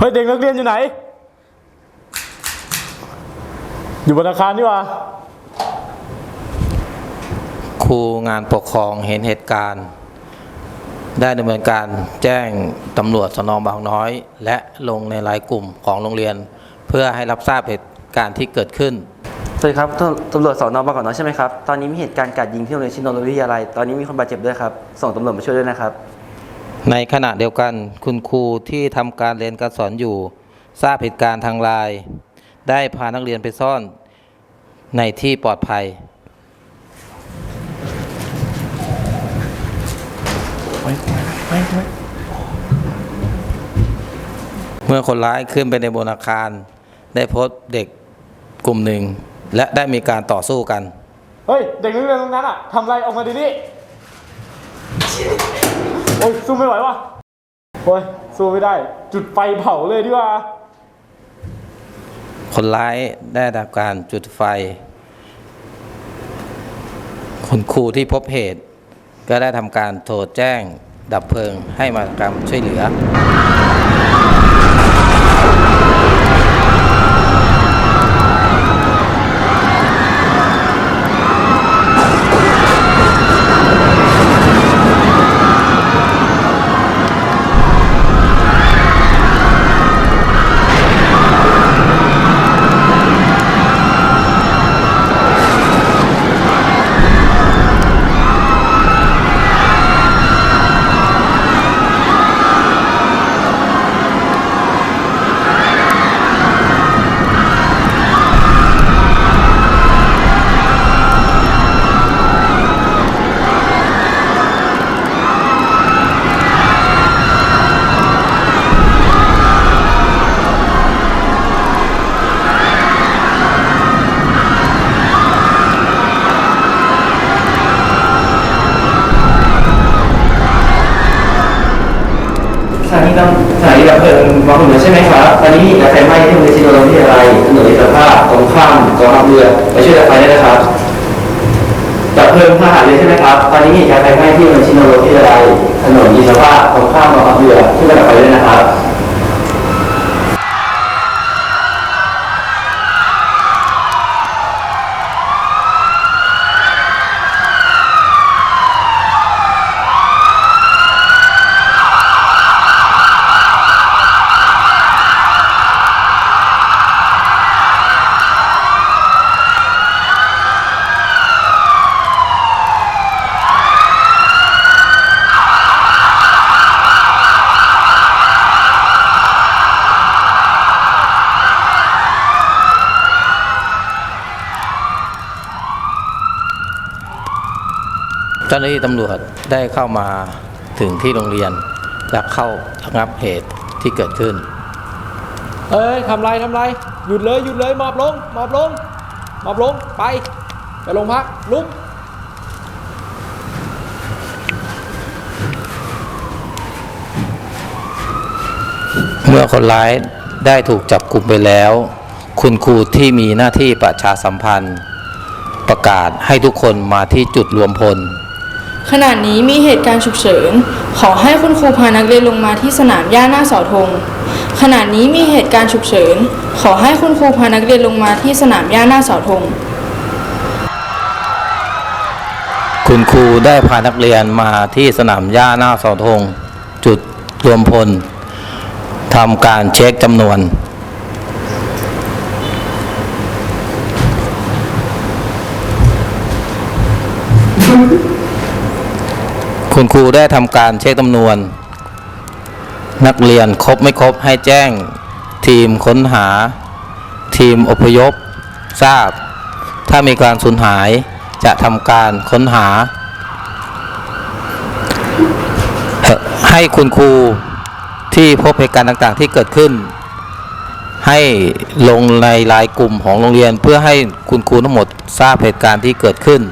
เฮ้ยเด็กนักเรียนอยู่ไหน อยู่บนอาคารนี่หว่าครูงานปกครองเห็นเหตุการณ์ ได้ดำเนินการแจ้งตำรวจสนบางน้อย และลงในรายกลุ่มของโรงเรียน เพื่อให้รับทราบเหตุการณ์ที่เกิดขึ้นสวัสดีครับตำตำรวจสอนอบางกอกน้อยใช่ไหมครับ ตอนนี้มีเหตุการณ์กราดยิงที่โรงเรียนชินนท์วิทยาลัย ตอนนี้มีคนบาดเจ็บด้วยครับ ส่งตำรวจมาช่วยด้วยนะครับ ในขณะเดียวกันคุณครูที่ทำการเรียนการสอนอยู่ ทราบเหตุการณ์ทางไลน์ได้พานักเรียนไปซ่อนในที่ปลอดภัย เมื่อคนร้ายขึ้นไปในบนอาคาร ได้พบเด็กกลุ่มหนึ่ง และได้มีการต่อสู้กัน เฮ้ย เด็กนักเรียนตรงนั้นอะทำไรออกมาดีนี่ โอ้ยสู้ไม่ไหววะโอ้ยสู้ไม่ได้ จุดไฟเผาเลยดีกว่า คนร้ายได้ทำการจุดไฟ คุณครูที่พบเหตุ ก็ได้ทำการโทรแจ้งดับเพลิงให้มาทำช่วยเหลือ สถานีดั รีดับเพลิงมาคุณเหนือยใช่ไหมครับตอนนี้มีการไฟไหม้ที่โรงเรียนชินนท์วิทยาลัยถนนอิสรภาพตรงข้ามกองทัพเรือไปช่วยดับไฟได้นะครับดับเพลิงทหารเรือใช่ไหมครับ ตอนนี้มีการไฟไหม้ที่โรงเรียนชินนท์วิทยาลัยถนนอิสรภาพตรงข้ามกองทัพเรือช่วยดับไฟด้วยนะครับ เจ้าหน้าที่ตำรวจได้เข้ามาถึงที่โรงเรียน และเข้าระงับเหตุที่เกิดขึ้น เอ้ยทำไรทำไรหยุดเลยหยุดเลยหมอบลงหมอบลงหมอบลงไป ไปโรงพักลุกเมื่อคนร้ายได้ถูกจับกลุ่มไปแล้ว คุณครูที่มีหน้าที่ประชาสัมพันธ์ ประกาศให้ทุกคนมาที่จุดรวมพล ขณะนี้มีเหตุการณ์ฉุกเฉิน ขอให้คุณครูพานักเรียนลงมาที่สนามหญ้าหน้าเสาธง ขณะนี้มีเหตุการณ์ฉุกเฉิน ขอให้คุณครูพานักเรียนลงมาที่สนามหญ้าหน้าเสาธง คุณครูได้พานักเรียนมาที่สนามหญ้าหน้าเสาธง จุดรวมพลทำการเช็คจำนวน คุณครูได้ทำการเช็คจำนวน นักเรียนครบไม่ครบให้แจ้ง ทีมค้นหา ทีมอพยพ ทราบ ถ้ามีการสูญหายจะทำการค้นหา ให้คุณครูที่พบเหตุการณ์ต่างๆที่เกิดขึ้น ให้ลงในรายกลุ่มของโรงเรียนเพื่อให้คุณครูทั้งหมดทราบเหตุการณ์ที่เกิดขึ้น